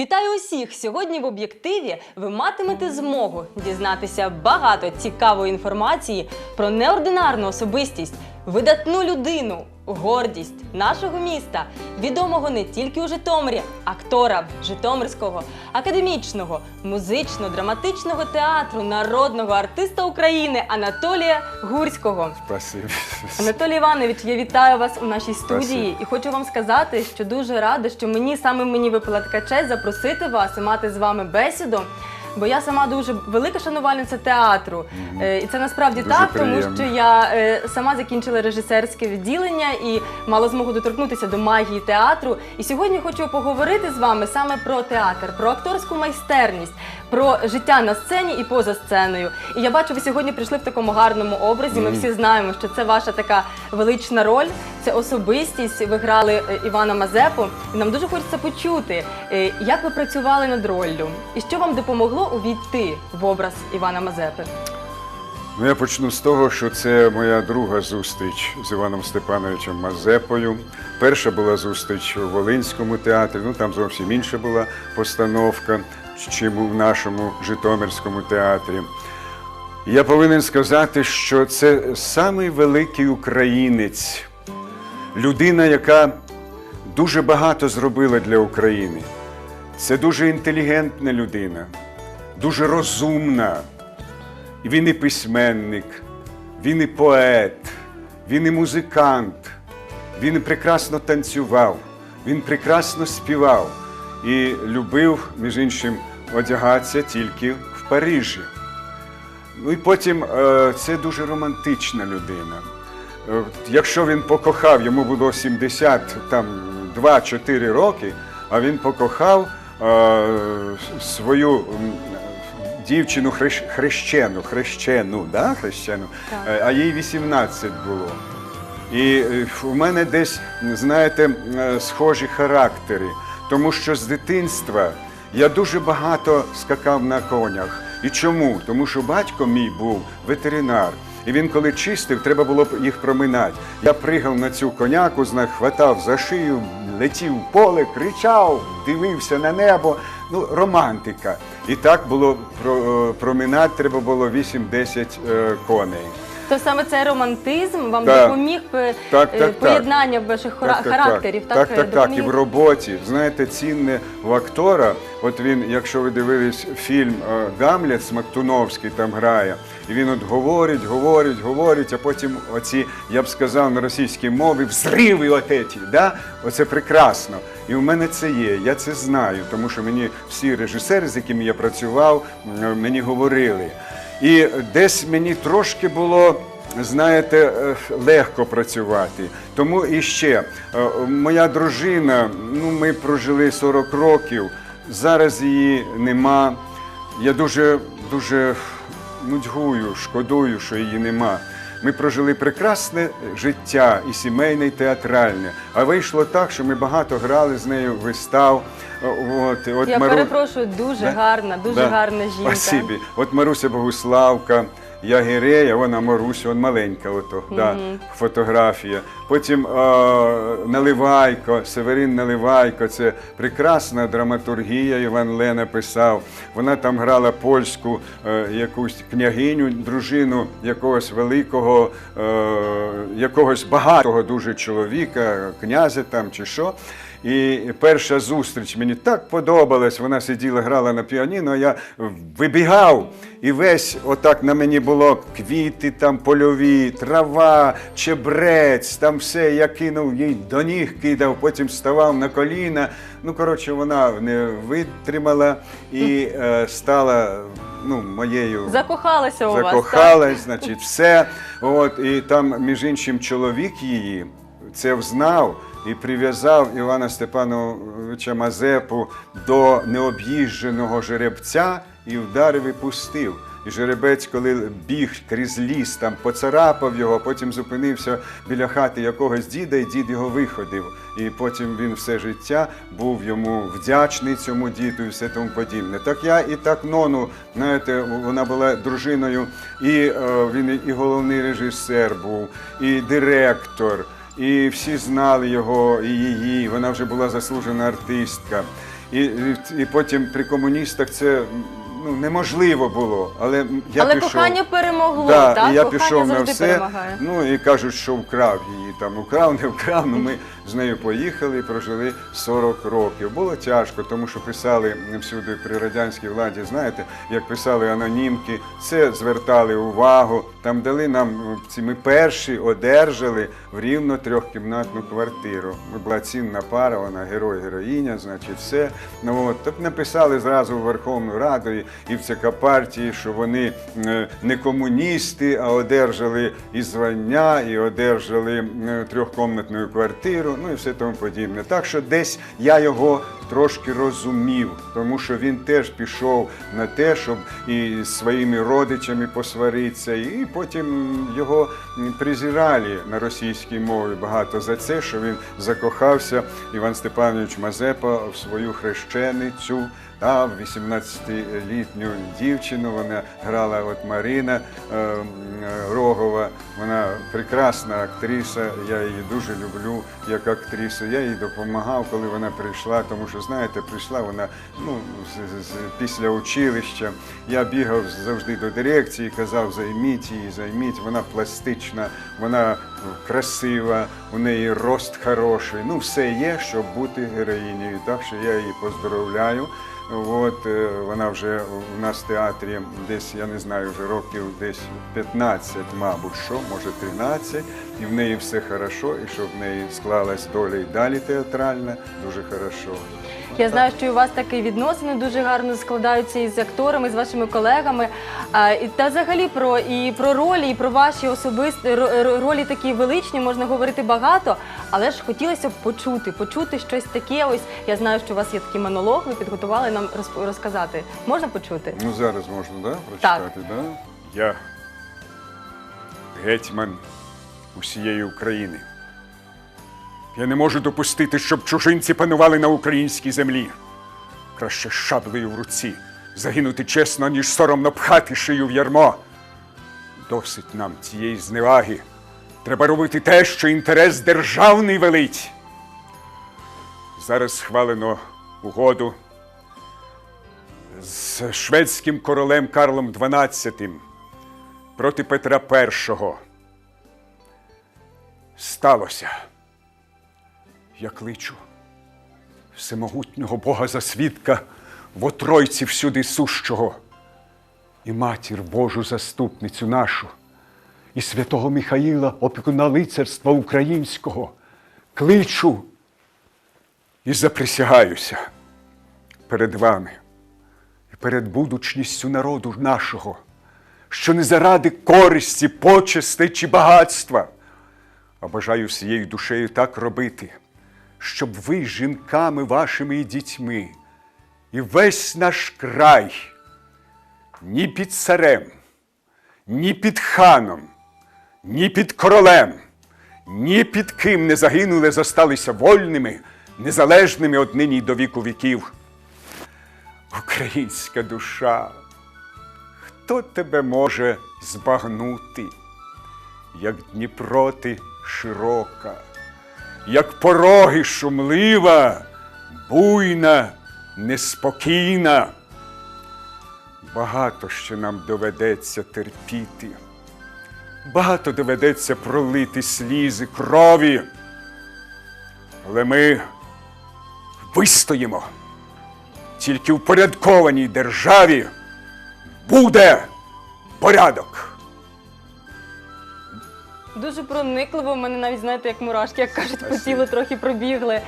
Вітаю усіх! Сьогодні в об'єктиві ви матимете змогу дізнатися багато цікавої інформації про неординарну особистість, видатну людину, гордість нашого міста, відомого не тільки у Житомирі, актора Житомирського, академічного, музично-драматичного театру, народного артиста України Анатолія Гурського. Спасибі. Анатолій Іванович, я вітаю вас у нашій студії Спасибо. і хочу вам сказати, що дуже рада, що мені саме мені випала така честь запросити вас і мати з вами бесіду. Бо я сама дуже велика шанувальниця театру. Е, І це насправді Дуже так, приємно. тому що я е, сама закінчила режисерське відділення і мала змогу доторкнутися до магії театру. І сьогодні хочу поговорити з вами саме про театр, про акторську майстерність, про життя на сцені і поза сценою. І я бачу, ви сьогодні прийшли в такому гарному образі. Ми всі знаємо, що це ваша така велична роль, це особистість. Ви грали е, Івана Мазепу. І нам дуже хочеться почути, е, як ви працювали над роллю, і що вам допомогло увійти в образ Івана Мазепи. Ну, я почну з того, що це моя друга зустріч з Іваном Степановичем Мазепою. Перша була зустріч у Волинському театрі, ну там зовсім інша була постановка, чим у нашому Житомирському театрі. Я повинен сказати, що це самий великий українець, людина, яка дуже багато зробила для України. Це дуже інтелігентна людина, дуже розумна. Він і письменник, він і поет, він і музикант, він прекрасно танцював, він прекрасно співав і любив, між іншим, одягатися тільки в Парижі. Ну і потім е, це дуже романтична людина. Е, Якщо він покохав, йому було 72-4 роки, а він покохав е, свою дівчину хрещену, хрещену, да? хрещену, Так. А їй 18 було. І у мене десь, знаєте, схожі характери, тому що з дитинства я дуже багато скакав на конях. І чому? Тому що батько мій був ветеринар. І він, коли чистив, треба було їх проминати. Я пригав на цю коняку, знак, хватав за шию, летів в поле, кричав, дивився на небо. Ну, романтика. І так було е, проминати, треба було 8-10 е, коней. То саме цей романтизм вам Так. допоміг е, Так, е, так, так. поєднання ваших хара- характерів. Так, так, так, так. І допоміг? в роботі. Знаєте, цінне в актора. От він, якщо ви дивились фільм е, Гамлет Смактуновський там грає, і він от говорить, говорить, говорить, а потім оці, я б сказав, на російській мові взриви отеті, да? Оце прекрасно. І у мене це є, я це знаю, тому що мені всі режисери, з якими я працював, м, мені говорили. І десь мені трошки було, знаєте, е, легко працювати. Тому і ще е, моя дружина, ну ми прожили 40 років, зараз її нема. Я дуже дуже нудьгую, шкодую, що її нема. Ми прожили прекрасне життя і сімейне, і театральне. А вийшло так, що ми багато грали з нею вистав. От, от Я Мару- перепрошую, дуже Да? гарна, дуже Да. гарна жінка. Спасибі. От Маруся Богуславка, я Гірея, вона Маруся, он маленька, ото, да, фотографія. Потім е, Наливайко, Северин Наливайко, це прекрасна драматургія, Іван Лена писав. Вона там грала польську е, якусь княгиню, дружину якогось великого, е, якогось багатого дуже чоловіка, князя там чи що. І перша зустріч мені так подобалась. Вона сиділа, грала на піаніно, а я вибігав, і весь отак на мені було квіти, там польові, трава, чебрець, там все. Я кинув їй до ніг, кидав, потім ставав на коліна. Ну, коротше, вона не витримала і е, стала ну, моєю Закохалася у вас. так? значить, все. От, і там, між іншим, чоловік її це взнав і прив'язав Івана Степановича Мазепу до необ'їждженого жеребця і вдарив і пустив. І жеребець, коли біг крізь ліс, там поцарапав його, потім зупинився біля хати якогось діда, і дід його виходив. І потім він все життя був йому вдячний цьому діду і все тому подібне. Так я і так нону, знаєте, вона була дружиною, і е, він і головний режисер був, і директор. І всі знали його і її. Вона вже була заслужена артистка. І, і, і потім при комуністах це ну, неможливо було. Але я Але пішов. кохання перемогло, Да, так? і я кохання пішов на все. перемагає. Ну і кажуть, що вкрав її там, украв, не вкрав. Ну ми з нею поїхали і прожили 40 років. Було тяжко, тому що писали всюди при радянській владі, знаєте, як писали анонімки, це звертали увагу. Там дали нам ці ми перші одержали в рівно трьохкімнатну квартиру. Була цінна пара, вона герой, героїня, значить, все. Ну от так написали зразу в Верховну Раду і, і в ЦК партії, що вони е, не комуністи, а одержали і звання, і одержали е, трьохкомнатну квартиру, ну і все тому подібне. Так що десь я його трошки розумів, тому що він теж пішов на те, щоб і своїми родичами посваритися, і потім його призірали на російській мові багато за це, що він закохався Іван Степанович Мазепа в свою хрещеницю. Та 18-літню дівчину вона грала от Марина е, е, Рогова. Вона прекрасна актриса. Я її дуже люблю як актрису. Я їй допомагав, коли вона прийшла, тому що знаєте, прийшла вона ну з, з, після училища. Я бігав завжди до дирекції, казав, займіть її, займіть. Вона пластична, вона красива, у неї рост хороший. Ну, все є, щоб бути героїнею. Так що я її поздоровляю. От е, вона вже у нас в театрі десь, я не знаю, вже років десь 15, мабуть, що, може 13, і в неї все хорошо, і щоб в неї склалась доля і далі театральна, дуже хорошо. Я знаю, що і у вас такі відносини дуже гарно складаються із акторами, з вашими колегами. А, і- Та взагалі про і про ролі, і про ваші особисті ро- ро- ролі такі величні можна говорити багато, але ж хотілося б почути, почути щось таке. Ось я знаю, що у вас є такий монолог, ви підготували нам розп- розказати. Можна почути? Ну зараз можна, да, прочитати, да? Я гетьман усієї України. Я не можу допустити, щоб чужинці панували на українській землі. Краще шаблею в руці загинути чесно, ніж соромно пхати шию в ярмо. Досить нам цієї зневаги. Треба робити те, що інтерес державний велить. Зараз схвалено угоду з шведським королем Карлом XII проти Петра І. Сталося. Я кличу всемогутнього Бога за свідка в отройці всюди сущого, і матір Божу заступницю нашу, і святого Михаїла, опікуна лицарства українського, кличу і заприсягаюся перед вами і перед будучністю народу нашого, що не заради користі, почести чи багатства, а бажаю всією душею так робити, щоб ви, жінками вашими і дітьми, і весь наш край ні під царем, ні під ханом, ні під королем, ні під ким не загинули, зосталися вольними, незалежними однині й до віку віків. Українська душа, хто тебе може збагнути, як Дніпро ти широка, як пороги шумлива, буйна, неспокійна. Багато ще нам доведеться терпіти, багато доведеться пролити слізи крові, але ми вистоїмо. Тільки в порядкованій державі буде порядок. Дуже проникливо, в мене навіть знаєте, як мурашки, як кажуть, по тілу трохи пробігли.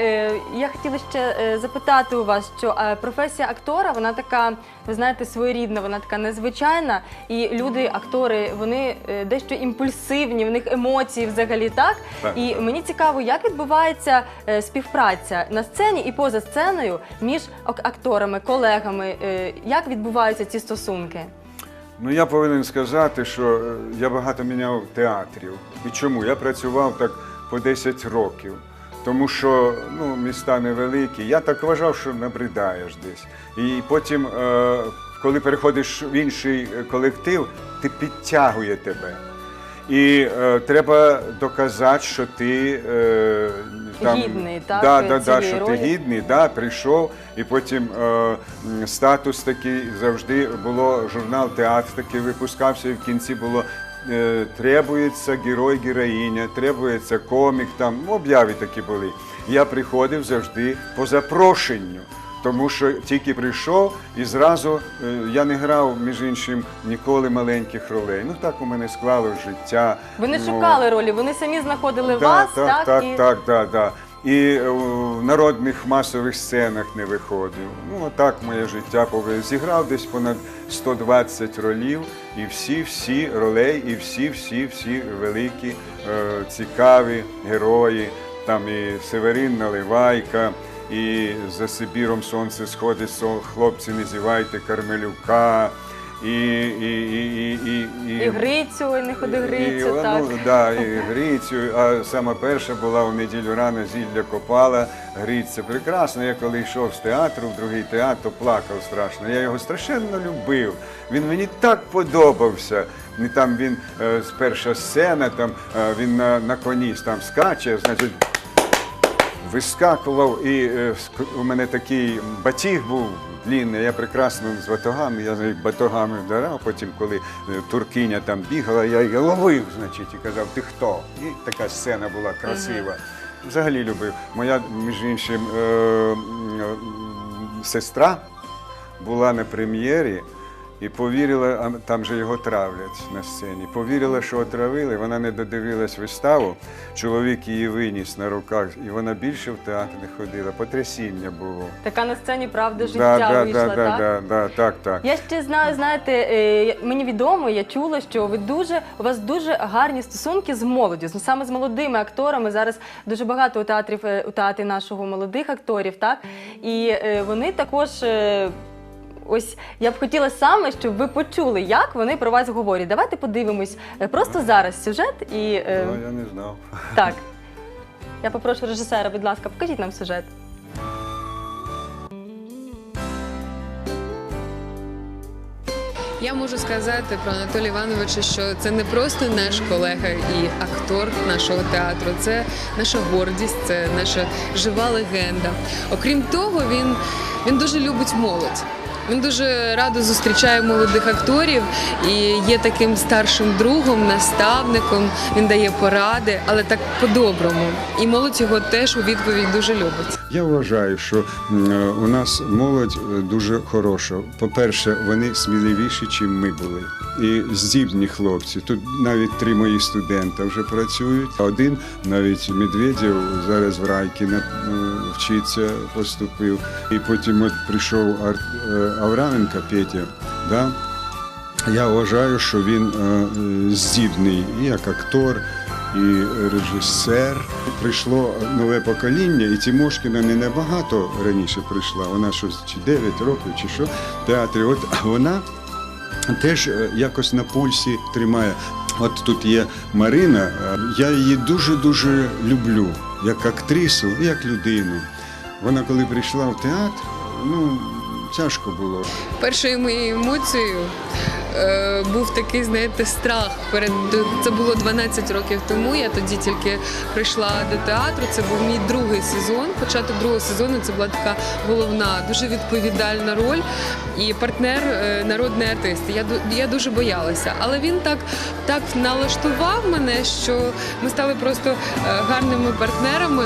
Е, я хотіла ще е, запитати у вас, що е, професія актора, вона така, ви знаєте, своєрідна, вона така незвичайна. І люди, актори, вони е, дещо імпульсивні, в них емоції взагалі так. Так. І мені цікаво, як відбувається е, співпраця на сцені і поза сценою між ак- акторами, колегами. Е, як відбуваються ці стосунки? Ну, я повинен сказати, що е, я багато міняв театрів. І чому? Я працював так по 10 років. Тому що ну, міста невеликі. Я так вважав, що набридаєш десь. І потім, е, коли переходиш в інший е, колектив, ти підтягує тебе. І е, треба доказати, що ти е, Гідний, так, да, да, да, цієї що ролі. ти гідний, да, прийшов, і потім е, м, статус такий завжди було, журнал театр такий випускався, і в кінці було. е, Требується герой, героїня, требується комік, там ну, обяви такі були. Я приходив завжди по запрошенню, тому що тільки прийшов і зразу е, я не грав, між іншим, ніколи маленьких ролей. Ну так у мене склалось життя. Ви не Ну, шукали ролі, вони самі знаходили Да, вас, так, так? так, і... так, так, так. І е, в народних масових сценах не виходив. Ну, отак моє життя повело. Зіграв десь понад 120 ролів, і всі-всі ролей, і всі-всі-всі великі, е, цікаві герої. Там і Северин Наливайка, і за Сибіром сонце сходить, хлопці не зівайте Кармелюка. І, і, і, і, і, І Грицю, не ходи Грицю, і, так. Ну, да, і Грицю, а сама перша була у неділю рано зілля копала Гриця. Прекрасно, я коли йшов з театру в другий театр, то плакав страшно. Я його страшенно любив. Він мені так подобався. І там він е, з перша сцена, там е, він на, на коні там скаче, значить вискакував, і е, у мене такий батіг був длінний, я прекрасно з батогами, я їх батогами вдарав, потім, коли е, туркиня там бігала, я її ловив, значить, і казав, ти хто? І така сцена була красива. Взагалі любив. Моя, між іншим, е, е, сестра була на прем'єрі і повірила, а там же його травлять на сцені. Повірила, що отравили, вона не додивилась виставу. Чоловік її виніс на руках, і вона більше в театр не ходила. Потрясіння було. Така на сцені правда життя да, вийшла, да, так? да, да, так, так. Я ще знаю, знаєте, е, мені відомо, я чула, що ви дуже у вас дуже гарні стосунки з молоддю, саме з молодими акторами. Зараз дуже багато у театрів е, у театрі нашого молодих акторів, так і е, вони також. Ось я б хотіла саме, щоб ви почули, як вони про вас говорять. Давайте подивимось е, просто зараз сюжет і е, Ну, я не знав. так. Я попрошу режисера, будь ласка, покажіть нам сюжет. Я можу сказати про Анатолія Івановича, що це не просто наш колега і актор нашого театру, це наша гордість, це наша жива легенда. Окрім того, він, він дуже любить молодь. Він дуже радо зустрічає молодих акторів і є таким старшим другом, наставником. Він дає поради, але так по-доброму. І молодь його теж у відповідь дуже любить. Я вважаю, що е, у нас молодь е, дуже хороша. По-перше, вони сміливіші, ніж ми були. І здібні хлопці. Тут навіть три мої студента вже працюють. Один навіть Медведєв зараз в райки е, вчиться, поступив. І потім от прийшов Авраменко Петя. Да? Я вважаю, що він здібний і як актор, і режисер. Прийшло нове покоління, і Тимошкіна не набагато раніше прийшла. Вона щось чи 9 років, чи що в театрі. От вона теж е, якось на пульсі тримає. От тут є Марина. Я її дуже-дуже люблю, як актрису як людину. Вона, коли прийшла в театр, ну тяжко було. Першою моєю емоцією е, був такий, знаєте, страх. Перед це було 12 років тому. Я тоді тільки прийшла до театру. Це був мій другий сезон. Початок другого сезону це була така головна, дуже відповідальна роль. І партнер е, народний артист. Я я дуже боялася, але він так, так налаштував мене, що ми стали просто е, гарними партнерами.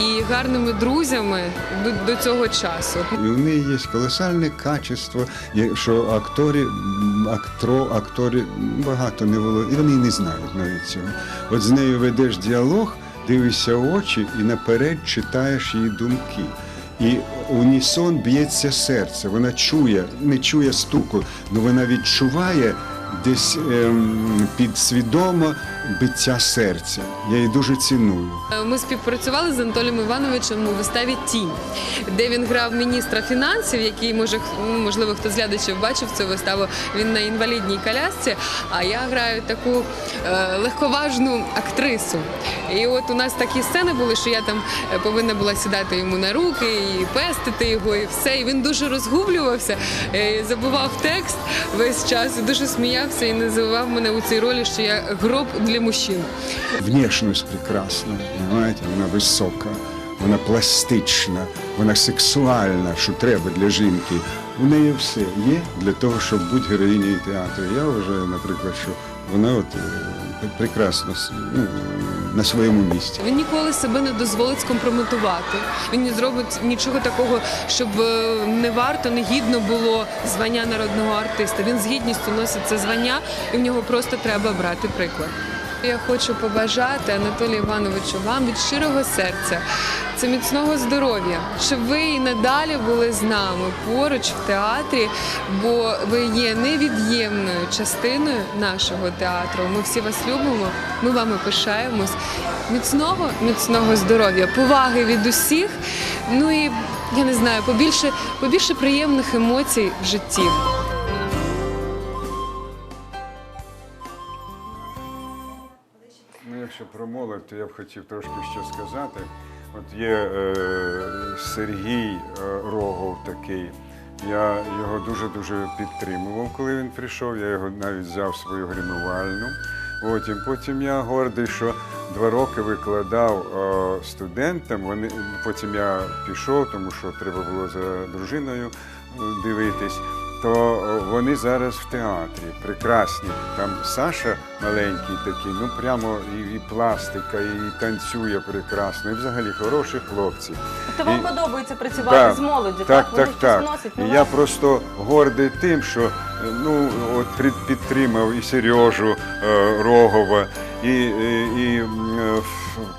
І гарними друзями до, цього часу. І в неї є колосальне качество, що актори, актро, актори багато не володіють, і вони не знають навіть цього. От з нею ведеш діалог, дивишся в очі і наперед читаєш її думки. І унісон б'ється серце. Вона чує, не чує стуку, але вона відчуває десь ем, підсвідомо биття серця. Я її дуже ціную. Е, Ми співпрацювали з Анатолієм Івановичем у виставі Тінь, де він грав міністра фінансів, який може ну, можливо хто з глядачів бачив цю виставу. Він на інвалідній колясці. А я граю таку е, легковажну актрису. І от у нас такі сцени були, що я там е, повинна була сідати йому на руки і пестити його, і все. І він дуже розгублювався, е, забував текст весь час, і дуже сміявся і називав мене у цій ролі, що я гроб для мужчин. Внешність прекрасна, понимаете? вона висока, вона пластична, вона сексуальна, що треба для жінки. У неї все є для того, щоб бути героїнею театру. Я вважаю, наприклад, що вона от е, прекрасно ну, на своєму місці. Він ніколи себе не дозволить скомпрометувати. Він не зробить нічого такого, щоб е, не варто, не гідно було звання народного артиста. Він з гідністю носить це звання, і в нього просто треба брати приклад. Я хочу побажати Анатолію Івановичу вам від щирого серця. Це міцного здоров'я, щоб ви і надалі були з нами поруч в театрі, бо ви є невід'ємною частиною нашого театру. Ми всі вас любимо, ми вами пишаємось. Міцного, міцного здоров'я, поваги від усіх. Ну і я не знаю, побільше, побільше приємних емоцій в житті. Про молодь, то я б хотів трошки ще сказати. От є е, Сергій е, Рогов такий. Я його дуже-дуже підтримував, коли він прийшов. Я його навіть взяв свою гримувальну. Потім, потім я гордий, що два роки викладав е, студентам. Вони, потім я пішов, тому що треба було за дружиною е, дивитись то вони зараз в театрі прекрасні. Там Саша маленький такий, ну прямо і, і пластика, і танцює прекрасно, і взагалі хороші хлопці. Тобто вам І- подобається працювати Так, з молоддю, так, так, так. вносять І я просто гордий тим, що ну от під- підтримав і Сережу е, Рогова, і, і, е,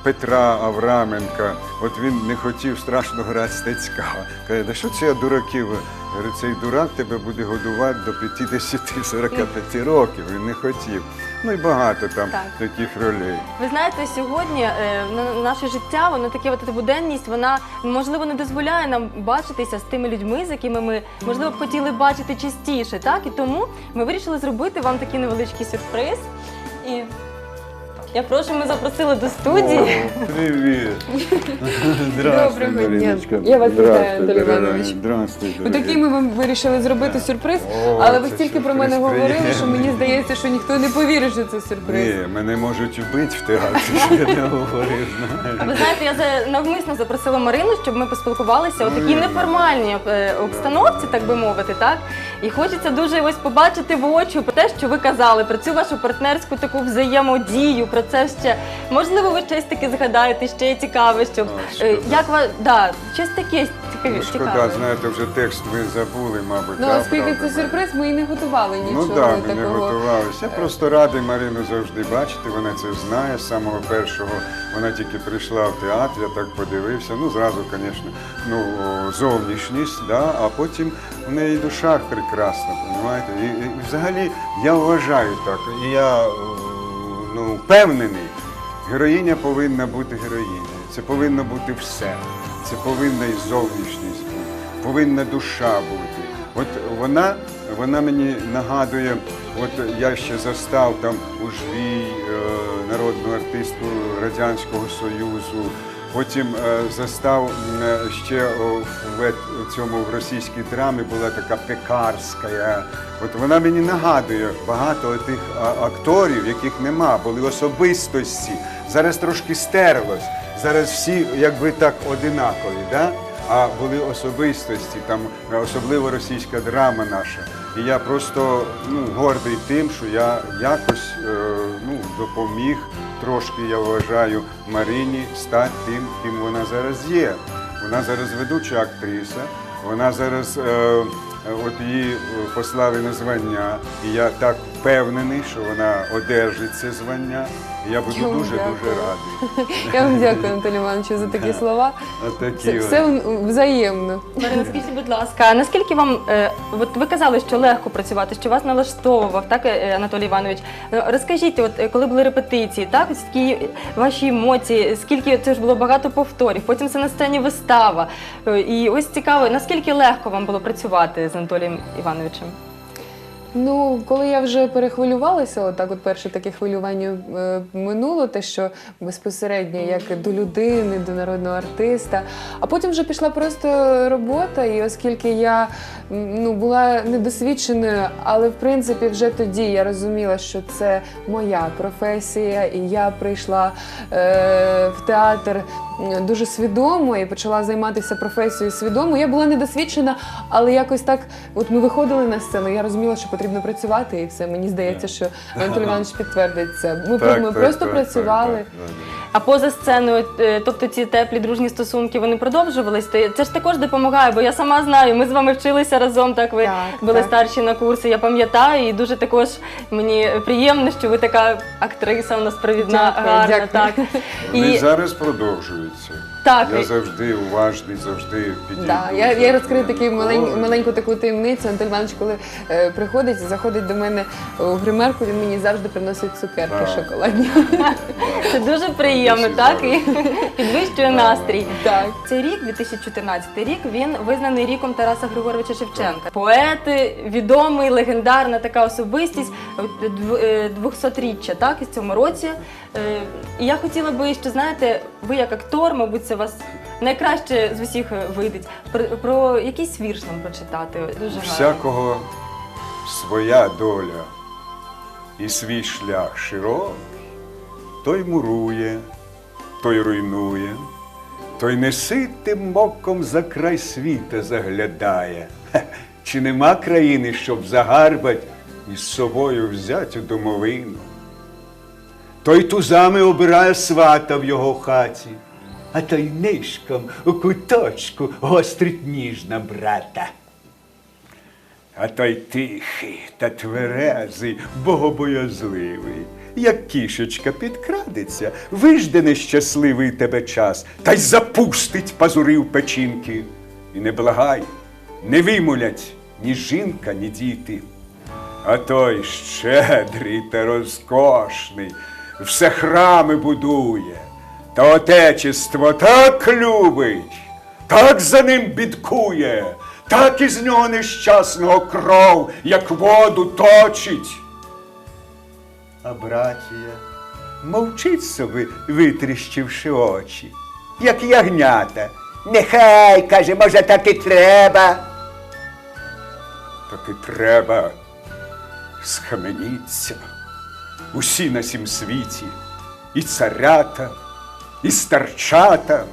Петра Авраменка. От він не хотів страшно грати стецька. Каже, да що це я дураків? Говорю, цей дурак тебе буде годувати до 50-45 років. Він не хотів. Ну і багато там Так. таких ролей. Ви знаєте, сьогодні е, на- наше життя, воно таке, от буденність, вона можливо не дозволяє нам бачитися з тими людьми, з якими ми можливо б хотіли бачити частіше. Так і тому ми вирішили зробити вам такий невеличкий сюрприз. І я прошу, ми запросили до студії. Привіт! Доброго дня. Я вас вітаю, Анатолій Іванович. Здравствуйте. Отакий ми вам вирішили зробити сюрприз, О, але ви це стільки про сюрприз мене говорили, що приємний. мені здається, що ніхто не повірить, що це сюрприз. Ні, мене можуть вбити в театрі, що я не говорив. Ви знаєте, я за- навмисно запросила Марину, щоб ми поспілкувалися у такій неформальній е, обстановці, так би мовити, так? І хочеться дуже ось побачити в очі про те, що ви казали, про цю вашу партнерську таку взаємодію, про це ще. Можливо, ви щось таке згадаєте, ще цікаве, щоб е, як ва- да, щось таке Ну, шкода, знаєте, вже текст ви забули, мабуть. Ну, да, оскільки правда? це сюрприз, ми і не готували нічого Ну так, ми не готувалися. Я просто радий Марину завжди бачити, вона це знає з самого першого. Вона тільки прийшла в театр, я так подивився. Ну, зразу, звісно, ну, зовнішність, да, а потім в неї душа прекрасна, розумієте? І, і, взагалі я вважаю так, і я е, ну, впевнений, героїня повинна бути героїнею. Це повинно бути все. Це повинна і зовнішність бути, повинна душа бути. От вона, вона мені нагадує, от я ще застав там у жвій е, народну артистку Радянського Союзу. Потім е, застав е, ще в цьому в російській драмі була така пекарська. От вона мені нагадує багато тих акторів, яких нема, були особистості. Зараз трошки стерлось. Зараз всі якби так одинакові. Да? а були особистості, там е, особливо російська драма наша. І я просто ну, гордий тим, що я якось е, ну, допоміг трошки, я вважаю, Марині стати тим, ким вона зараз є. Вона зараз ведуча актриса, вона зараз е, е, от її е, послали на звання, і я так впевнений, що вона одержить це звання. Я буду дуже дуже дякую. радий. Я вам дякую, Анатолій Івановичу, за такі слова. Отакі Це от. все взаємно. Марина, скажіть, будь ласка, а наскільки вам е, от ви казали, що легко працювати, що вас налаштовував, так е, Анатолій Іванович? Розкажіть, от е, коли були репетиції, так ось такі ваші емоції, скільки це ж було багато повторів, потім це на сцені вистава. Е, І ось цікаво, наскільки легко вам було працювати з Анатолієм Івановичем? Ну, коли я вже перехвилювалася, отак, от перше таке хвилювання е, минуло, те, що безпосередньо як до людини, до народного артиста. А потім вже пішла просто робота, і оскільки я ну, була недосвідченою, але в принципі вже тоді я розуміла, що це моя професія, і я прийшла е, в театр дуже свідомо і почала займатися професією свідомо. Я була недосвідчена, але якось так, от ми виходили на сцену, я розуміла, що потрібно працювати, і все. Мені здається, що Анатолій Іванович підтвердить це. Ми, Так, ми так, просто так, працювали. так, так, так. А поза сценою, е, тобто ці теплі дружні стосунки, вони продовжувались. То Це ж також допомагає, бо я сама знаю. Ми з вами вчилися разом. Так ви Так, були так. старші на курси. Я пам'ятаю, і дуже також мені приємно, що ви така актриса, у нас провідна, Дякую, гарна. дякую. Так Вони і зараз продовжуються. Так, Я завжди уважний, завжди підійду. Да, я, я розкрию таку малень, маленьку таку таємницю. Анатолій Іванович, коли е, приходить, заходить до мене у гримерку, він мені завжди приносить цукерки Так. шоколадні. це дуже приємно, так і підвищує настрій. Так. Цей рік, 2014 рік, він визнаний ріком Тараса Григоровича Шевченка. Поет, відомий, легендарна така особистість, от, дв- е, 200-річчя, так, і в цьому році. Е, І я хотіла би, що знаєте, ви як актор, мабуть, це вас найкраще з усіх вийдеть. Про, про якийсь вірш нам прочитати. Дуже гарно. Всякого своя доля і свій шлях широкий, той мурує, той руйнує, той неситим моком за край світа заглядає. Хе, Чи нема країни, щоб загарбать і з собою взять у домовину? Той тузами обирає свата в його хаті, а той нишком у куточку гострить ніж на брата. А той тихий та тверезий, богобоязливий, як кішечка підкрадеться, вижде нещасливий тебе час, та й запустить пазури в печінки. І не благай, не вимолять ні жінка, ні діти. А той щедрий та розкошний, все храми будує, та отечество так любить, так за ним бідкує, так із нього нещасного кров, як воду точить. А братія мовчить собі, витріщивши очі, як ягнята. Нехай, каже, може, так і треба. Так і треба схаменіться. Усі на сім світі, і царята, і старчата,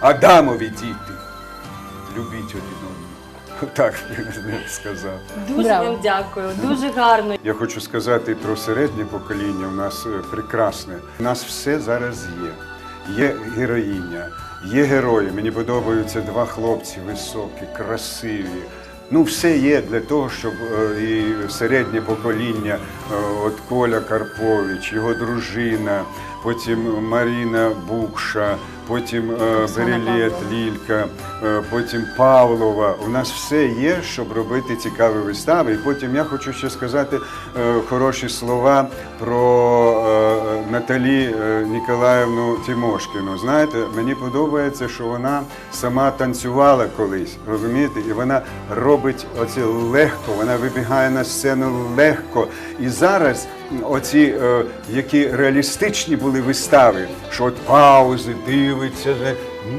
Адамові діти. Любіть один одного. Так я сказав. Дуже вам дякую, дуже гарно. Я хочу сказати про середнє покоління. У нас е, прекрасне. У нас все зараз є. Є героїня, є герої. Мені подобаються два хлопці високі, красиві. Ну, все є для того, щоб е, і середнє покоління, е, от Коля Карпович, його дружина, потім Маріна Букша, потім е, Берелєт Лілька, е, потім Павлова. У нас все є, щоб робити цікаві вистави. І потім я хочу ще сказати е, хороші слова про Наталі Ніколаївну Тимошкіну. Знаєте, мені подобається, що вона сама танцювала колись, розумієте? І вона робить оце легко, вона вибігає на сцену легко. І зараз оці, е, які реалістичні були вистави, що от паузи, дивиться,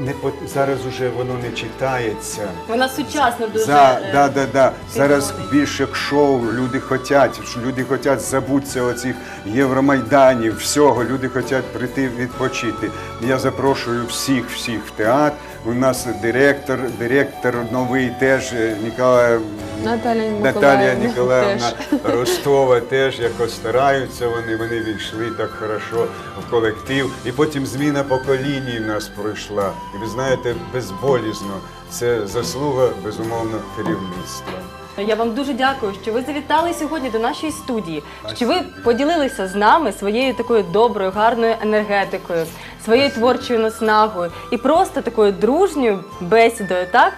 не зараз уже воно не читається. Вона сучасно дуже. За, е, да, да, да. Зараз більше шоу, люди хочуть, люди хочуть забутися оцих Євромайданів, всього, люди хочуть прийти відпочити. Я запрошую всіх, всіх в театр. У нас директор, директор новий теж е, Ніколаєв. Наталія Наталія Ніколаївна Ростова теж якось стараються вони, вони війшли так хорошо в колектив. І потім зміна поколінь в нас пройшла. І ви знаєте, безболізно. Це заслуга, безумовно, керівництва. Я вам дуже дякую, що ви завітали сьогодні до нашої студії, що ви поділилися з нами своєю такою доброю, гарною енергетикою, своєю творчою наснагою і просто такою дружньою бесідою. Так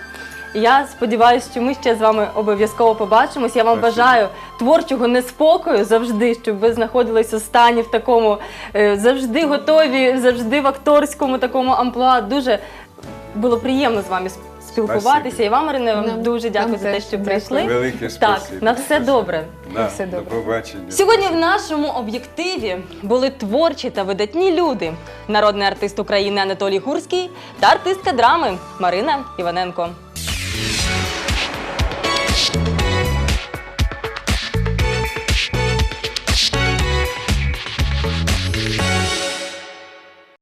я сподіваюся, що ми ще з вами обов'язково побачимось. Я вам бажаю творчого неспокою завжди, щоб ви знаходились у стані в такому е, завжди готові, завжди в акторському такому амплуа. Дуже було приємно з вами сп- спілкуватися. І вам, Ірине, вам Нам- дуже дякую нам за те, теж що дякую. прийшли. Велике Так, спасибі. на все добре. Да, Все До добре. побачення. Сьогодні в нашому об'єктиві були творчі та видатні люди: народний артист України Анатолій Гурський та артистка драми Марина Іваненко.